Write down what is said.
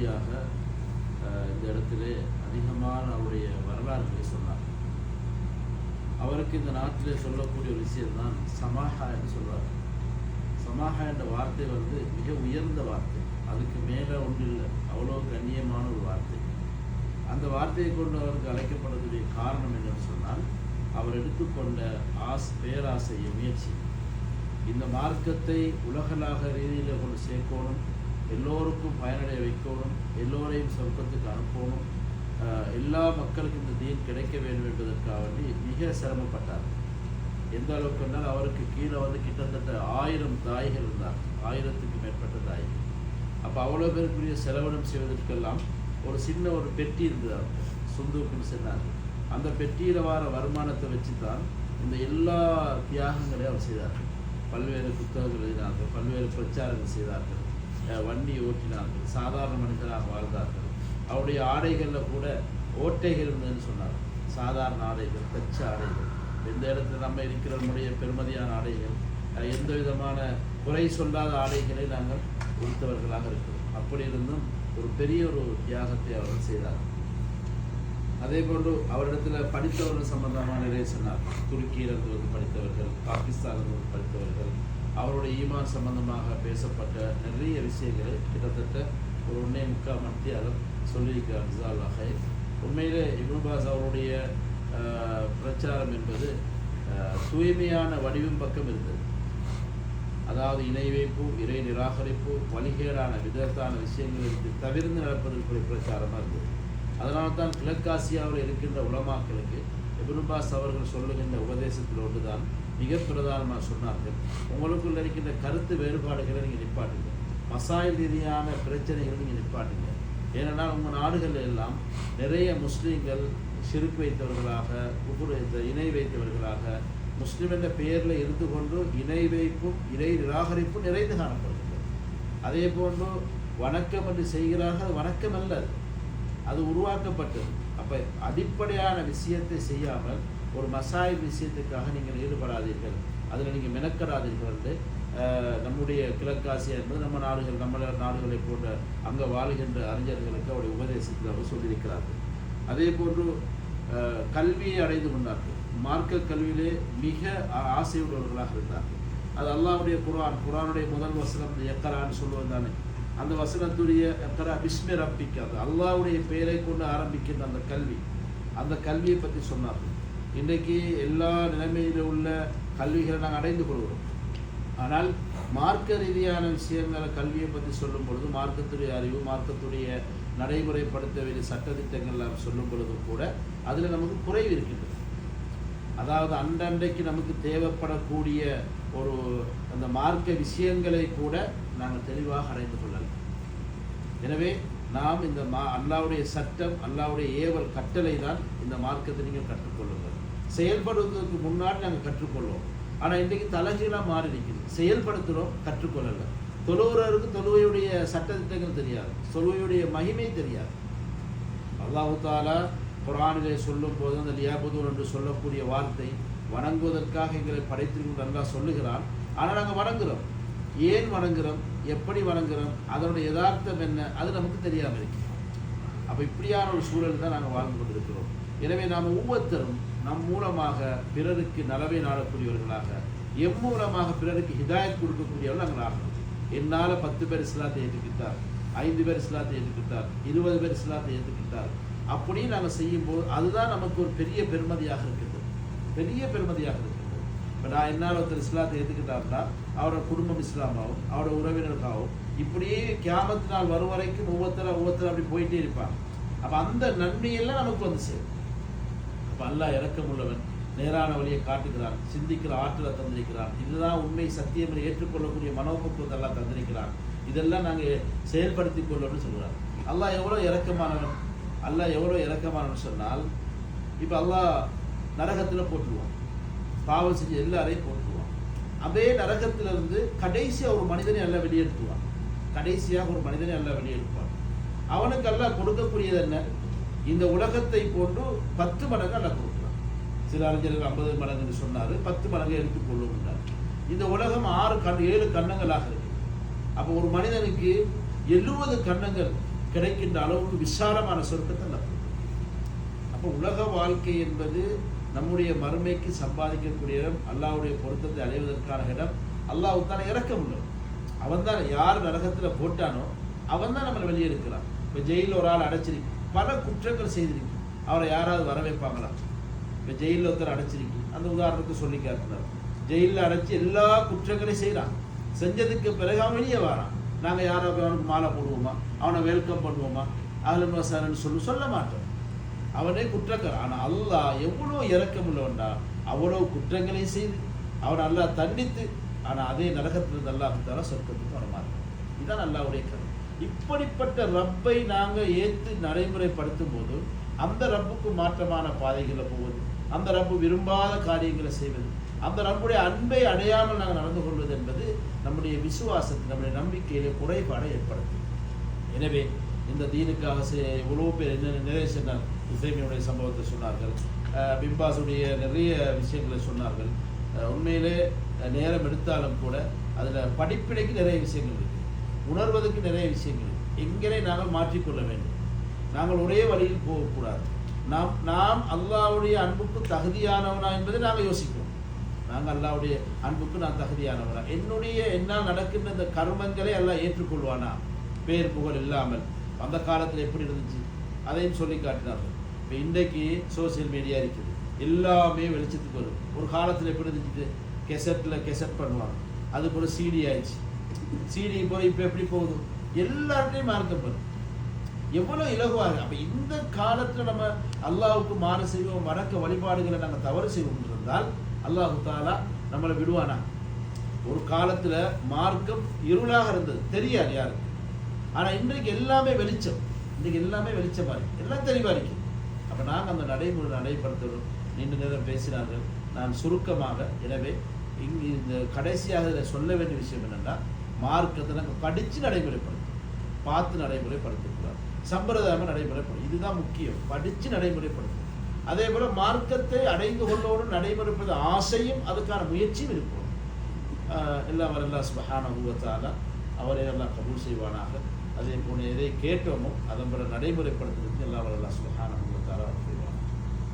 வழியாக இந்த இடத்திலே அதிகமான அவருடைய வரலாறுகளை சொன்னார். அவருக்கு இந்த நாட்டிலே சொல்லக்கூடிய ஒரு விஷயம்தான் சமாஹா என்று சொல்வார். சமாஹா என்ற வார்த்தை வந்து மிக உயர்ந்த வார்த்தை. அதுக்கு மேலே ஒன்று இல்லை. அவ்வளோ கண்ணியமான ஒரு வார்த்தை. அந்த வார்த்தையை கொண்டு அவருக்கு அழைக்கப்படக்கூடிய காரணம் என்னன்னு சொன்னால் அவர் எடுத்துக்கொண்ட ஆஸ் பேராசைய முயற்சி. இந்த மார்க்கத்தை உலகளாக ரீதியில் கொண்டு சேர்க்கணும் எல்லோருக்கும் பயனடைய வைக்கணும் எல்லோரையும் சொர்க்கத்துக்கு அனுப்பணும். எல்லா மக்களுக்கும் இந்த தீன் கிடைக்க வேண்டும் என்பதற்காக வேண்டி மிக சிரமப்பட்டார். எந்த அளவுக்கு என்றால் அவருக்கு கீழே வந்து கிட்டத்தட்ட ஆயிரம் தாய்கள் இருந்தார். ஆயிரத்துக்கு மேற்பட்ட தாய்கள். அப்போ அவ்வளோ பேருக்குரிய செலவினம் செய்வதற்கெல்லாம் ஒரு சின்ன ஒரு பெட்டி இருந்தது அவருக்கு சுந்தூக்குன்னு சொன்னார் அந்த பெட்டியில் வர வருமானத்தை வச்சு தான் இந்த எல்லா தியாகங்களையும் அவர் செய்தார். பல்வேறு புத்தகங்கள் எழுதினார்கள் பல்வேறு பிரச்சாரங்கள் செய்தார்கள். வண்டி ஓட்டினார்கள். சாதாரண மனிதராக வாழ்ந்தார்கள். அவருடைய ஆடைகளில் கூட ஓட்டைகள் இருந்ததுன்னு சொன்னார். சாதாரண ஆடைகள் தச்ச ஆடைகள். எந்த இடத்துல நம்ம இருக்கிற நம்முடைய பெருமதியான ஆடைகள் எந்த விதமான குறை சொல்லாத ஆடைகளை நாங்கள் உடுத்தவர்களாக இருக்கிறோம். அப்படி இருந்தும் ஒரு பெரிய ஒரு தியாகத்தை அவர்கள் செய்தார் அதே போன்று அவரிடத்தில் படித்தவர்கள் சம்பந்தமான நிறைய சொன்னார். துருக்கியிலிருந்து வந்து படித்தவர்கள் பாகிஸ்தானிலிருந்து படித்தவர்கள் அவருடைய ஈமான் சம்பந்தமாக பேசப்பட்ட நிறைய விஷயங்களை கிட்டத்தட்ட ஒரு ஒன்றே முக்கால் மத்தியாலும் சொல்லியிருக்கிறார் ஜிசால் வகை உண்மையிலே இப்னுபாஸ் அவருடைய பிரச்சாரம் என்பது தூய்மையான வடிவம் பக்கம் இருந்தது. அதாவது இணை வைப்பு இறை நிராகரிப்பு வழிகேடான விதத்தான விஷயங்களுக்கு தவிர்த்து நடப்பதற்குரிய பிரச்சாரமாக இருந்தது. அதனால தான் கிழக்காசியாவில் இருக்கின்ற உலமாக்களுக்கு இப்னுபாஸ் அவர்கள் சொல்லுகின்ற உபதேசத்தில் ஒன்றுதான் மிக பிரதானமாக சொன்னார்கள். உங்களுக்குள்ள இருக்கின்ற கருத்து வேறுபாடுகளை நீங்கள் நிப்பாட்டுங்க. மசாயில் ரீதியான பிரச்சனைகளை நீங்கள் நிப்பாட்டுங்க. ஏனென்றால் உங்கள் நாடுகள் எல்லாம் நிறைய முஸ்லீம்கள் சிறுக்கு வைத்தவர்களாக குபுர் வைத்த இணை வைத்தவர்களாக முஸ்லீம் என்ற பெயரில் இருந்து கொண்டு இணை வைப்பும் இறை நிராகரிப்பும் நிறைந்து காணப்படுகிறது. அதே போன்று வணக்கம் என்று செய்கிறார்கள். அது வணக்கம் அல்ல அது உருவாக்கப்பட்டது. அப்போ அடிப்படையான விஷயத்தை செய்யாமல் ஒரு மசாய் விஷயத்துக்காக நீங்கள் ஈடுபடாதீர்கள். அதில் நீங்கள் மெனக்கடாதீர்கள் வந்து நம்முடைய கிழக்காசியா என்பது நம்ம நாடுகள் நம்ம நாடுகளை போன்ற அங்கே வாழுகின்ற அறிஞர்களுக்கு அவருடைய உபதேசத்தில் அவர் சொல்லியிருக்கிறார்கள். அதே போன்று கல்வியை அடைந்து கொண்டார்கள். மார்க்க கல்வியிலே மிக ஆசையுள்ளவர்களாக இருந்தார்கள். அது அல்லாவுடைய குரான் குரானுடைய முதல் வசனம் எக்கரான்னு சொல்லுவது தானே? அந்த வசனத்துடைய எக்கரா பிஸ்மி ரப்பிக்கு அது? பெயரை கொண்டு ஆரம்பிக்கின்ற அந்த கல்வி. அந்த கல்வியை பற்றி சொன்னார்கள். இன்றைக்கு எல்லா நிலைமையில உள்ள கல்விகளை நாங்கள் அடைந்து கொள்கிறோம். ஆனால் மார்க்க ரீதியான விஷயங்களை கல்வியை பற்றி சொல்லும் பொழுது மார்க்கத்துடைய அறிவு மார்க்கத்துடைய நடைமுறைப்படுத்த வேண்டிய சட்டத்திட்டங்கள் சொல்லும் பொழுதும் கூட அதில் நமக்கு குறைவு இருக்கின்றது. அதாவது அன்றன்றைக்கு நமக்கு தேவைப்படக்கூடிய ஒரு அந்த மார்க்க விஷயங்களை கூட நாங்கள் தெளிவாக அடைந்து கொள்ளலாம் எனவே நாம் இந்த மா அல்லாவுடைய சட்டம் அல்லாவுடைய ஏவல் கட்டளை தான் இந்த மார்க்கத்தை நீங்கள் கற்றுக்கொள்ளுங்கள். செயல்படுவதற்கு முன்னாடி நாங்கள் கற்றுக்கொள்வோம். ஆனால் இன்றைக்கு தலைகீழாக மாறி இருக்குது செயல்படுத்துகிறோம் கற்றுக்கொள்ளலை. தொழுவுறவருக்கு தொழுவையுடைய சட்டத்திட்டங்கள் தெரியாது. தொழுவையுடைய மகிமை தெரியாது. அல்லாஹு தாலா குரானிலே சொல்லும் போது அந்த லியாபுதூர் என்று சொல்லக்கூடிய வார்த்தை வணங்குவதற்காக எங்களை படைத்திருக்கும் அல்லா சொல்லுகிறான். ஆனால் நாங்கள் வணங்குகிறோம் ஏன் வணங்குகிறோம் எப்படி வணங்குறோம்? அதனுடைய யதார்த்தம் என்ன? அது நமக்கு தெரியாமல் இருக்கு. அப்போ இப்படியான ஒரு சூழல் தான் நாங்கள் வாழ்ந்து கொண்டிருக்கிறோம். எனவே நாம் ஒவ்வொருத்தரும் நம் மூலமாக பிறருக்கு நலவை நாடக்கூடியவர்களாக எம் மூலமாக பிறருக்கு ஹிதாயத் கொடுக்கக்கூடியவர்கள் நாங்கள் ஆகணும் என்னால் பத்து பேர் இஸ்லாத்தை ஏற்றுக்கிட்டார் ஐந்து பேர் இஸ்லாத்தை ஏற்றுக்கிட்டார் இருபது பேர் இஸ்லாத்தை ஏற்றுக்கிட்டார். அப்படியும் நாங்கள் செய்யும்போது அதுதான் நமக்கு ஒரு பெரிய பெருமதியாக இருக்குது பெரிய பெருமதியாக இருக்குது இப்போ நான் என்னால் ஒருத்தர் இஸ்லாத்தை ஏற்றுக்கிட்டாருன்னா அவரோட குடும்பம் இஸ்லாமாவும் அவரோட உறவினருக்காகவும் இப்படியே கியாமத்து நாள் வரும் வரைக்கும் ஒவ்வொருத்தர் ஒவ்வொருத்தர் அப்படி போயிட்டே இருப்பாங்க. அப்போ அந்த நன்மையெல்லாம் நமக்கு வந்து சேரும். அப்போ அல்லாஹ் இறக்கமுள்ளவன் நேரான வழியை காட்டுகிறான் சிந்திக்கிற ஆற்றலை தந்திருக்கிறான். இதுதான் உண்மை சத்தியம் என்று ஏற்றுக்கொள்ளக்கூடிய மனோபக்குவத்தை எல்லாம் தந்திருக்கிறான். இதெல்லாம் நாங்கள் செயல்படுத்தி கொள்ளணும்னு சொல்கிறார் அல்லாஹ் எவ்வளோ இறக்கமானவன் அல்லாஹ் எவ்வளோ இறக்கமானவன் சொன்னால் இப்போ அல்லாஹ் நரகத்தில் போட்டுருவான் பாவம் செஞ்ச எல்லாரையும் போட்டுருவான் அதே நரகத்திலிருந்து கடைசியாக ஒரு மனிதனை எல்லாம் வெளியெடுத்துவான் கடைசியாக ஒரு மனிதனை எல்லாம் வெளியெடுப்பான் அவனுக்கு எல்லாம் கொடுக்கக்கூடியது என்ன? இந்த உலகத்தை போன்று பத்து மடங்கு அல்ல கொடுக்குறான். சில அறிஞர்கள் ஐம்பது மடங்குன்னு சொன்னார். பத்து மடங்கு எடுத்துக்கொள்ளும் இந்த உலகம் ஆறு கண் ஏழு கண்ணங்களாக இருக்கு. அப்போ ஒரு மனிதனுக்கு எழுபது கண்ணங்கள் கிடைக்கின்ற அளவுக்கு விசாலமான சொர்க்கத்தை அல்ல அப்போ உலக வாழ்க்கை என்பது நம்முடைய மறுமைக்கு சம்பாதிக்கக்கூடிய இடம் அல்லாஹ்வுடைய பொருத்தத்தை அடைவதற்கான இடம் அல்லாஹ் இறக்கம் உள்ளது அவன் தான் யார் நரகத்தில் போட்டானோ அவன் தான் நம்மளை வெளியே இருக்கிறான் இப்போ ஜெயிலில் ஒரு ஆள் அடைச்சிருக்கு பல குற்றங்கள் செய்திருக்கு அவரை யாராவது வர வைப்பாங்களா இப்போ ஜெயிலில் ஒருத்தர் அடைச்சிருக்கு அந்த உதாரணத்துக்கு சொல்லி காட்டினார் ஜெயிலில் அடைச்சி எல்லா குற்றங்களையும் செய்கிறான் செஞ்சதுக்கு பிறகு அவன் வெளியே வரான். நாங்கள் யாராவது அவனுக்கு மாலை போடுவோமா? அவனை வெல்கம் பண்ணுவோமா? அதில் வசாரன்னு சொல்லி சொல்ல மாட்டோம். அவனே குற்றக்காரன். ஆனால் அல்லாஹ் எவ்வளோ இறக்கமுள்ளவன்டா அவ்வளோ குற்றங்களை செய்து அவன் அல்லாஹ் தண்டித்து ஆனால் அதே நரகத்திலிருந்து அல்லாஹ் தர சொர்க்கத்துக்கு வரமாட்டான். இதுதான் அல்லாவுடைய கருத்து. இப்படிப்பட்ட ரப்பை நாங்கள் ஏற்று நடைமுறைப்படுத்தும் போது அந்த ரப்புக்கு மாற்றமான பாதைகளில் போவது அந்த ரப்பு விரும்பாத காரியங்களை செய்வது அந்த நம்முடைய அன்பை அடையாமல் நாங்கள் நடந்து கொள்வது என்பது நம்முடைய விசுவாசத்தை நம்முடைய நம்பிக்கையிலே குறைபாடை ஏற்படுத்தும். எனவே இந்த தீனுக்காக செ- பேர் என்ன நிறைய சொன்னார் இசைமியுடைய சம்பவத்தை சொன்னார்கள். பிம்பாஸுடைய நிறைய விஷயங்களை சொன்னார்கள். உண்மையிலே நேரம் எடுத்தாலும் கூட அதில் படிப்பினைக்கு நிறைய விஷயங்கள் இருக்குது உணர்வதற்கு நிறைய விஷயங்கள் இருக்கு. எங்களை நாங்கள் மாற்றிக்கொள்ள வேண்டும். நாங்கள் ஒரே வழியில் போகக்கூடாது. நாம் நாம் அல்லாவுடைய அன்புக்கு தகுதியானவனா என்பதை நாங்கள் யோசிக்கிறோம் நாங்கள் அல்லாவுடைய அன்புக்கு நான் தகுதியானவனா. என்னுடைய என்னால் நடக்கின்ற இந்த கர்மங்களை எல்லாம் ஏற்றுக்கொள்வானா? பேர் புகழ் இல்லாமல். அந்த காலத்தில் எப்படி இருந்துச்சு? அதையும் சொல்லி காட்டினார்கள் இப்போ இன்றைக்கு சோஷியல் மீடியா இருக்குது. எல்லாமே வெளிச்சத்துக்கு வரும். ஒரு காலத்தில் எப்படி இருந்துச்சு? கெசட்டில் கெசட் பண்ணுவாங்க. அது போல சீடி ஆயிடுச்சு. சீடி போல இப்போ எப்படி போகுது? எல்லார்ட்டையும் மார்க்கப்படும் எவ்வளோ இலகுவாக அப்போ இந்த காலத்தில் நம்ம அல்லாவுக்கு மாறு செய்வோம் வணக்க வழிபாடுகளை நாங்கள் தவறு செய்வோம் இருந்தால் அல்லாஹு தாலா நம்மளை விடுவானா? ஒரு காலத்தில் மார்க்கம் இருளாக இருந்தது. தெரியாது யாருக்கு. ஆனால் இன்றைக்கு எல்லாமே வெளிச்சம். இன்றைக்கு எல்லாமே வெளிச்சமாக இருக்குது எல்லாம் தெளிவாக இருக்குது அப்போ நாங்கள் அந்த நடைமுறை நடைபடுத்தணும் நீண்ட நேரம் பேசினார்கள். நான் சுருக்கமாக எனவே இங்கு இந்த கடைசியாக இதில் சொல்ல வேண்டிய விஷயம் என்னென்னா மார்க்கத்தை நாங்கள் படித்து நடைமுறைப்படுத்தும் பார்த்து நடைமுறைப்படுத்தக்கூடாது சம்பிரதாயமாக நடைமுறைப்படும் இதுதான் முக்கியம். படித்து நடைமுறைப்படுத்தும் அதே போல் மார்க்கத்தை அடைந்து கொள்ளோடு நடைமுறைப்பது ஆசையும் அதுக்கான முயற்சியும் இருக்கும் எல்லாம் வரல்லா சுபஹானஹுவத்தால அவரை எல்லாம் கபூல் செய்வானாக. அதே போல எதை கேட்டோமோ அதன் பிற நடைமுறைப்படுத்துறதுக்கு எல்லாம் வரலாம் சுகானம்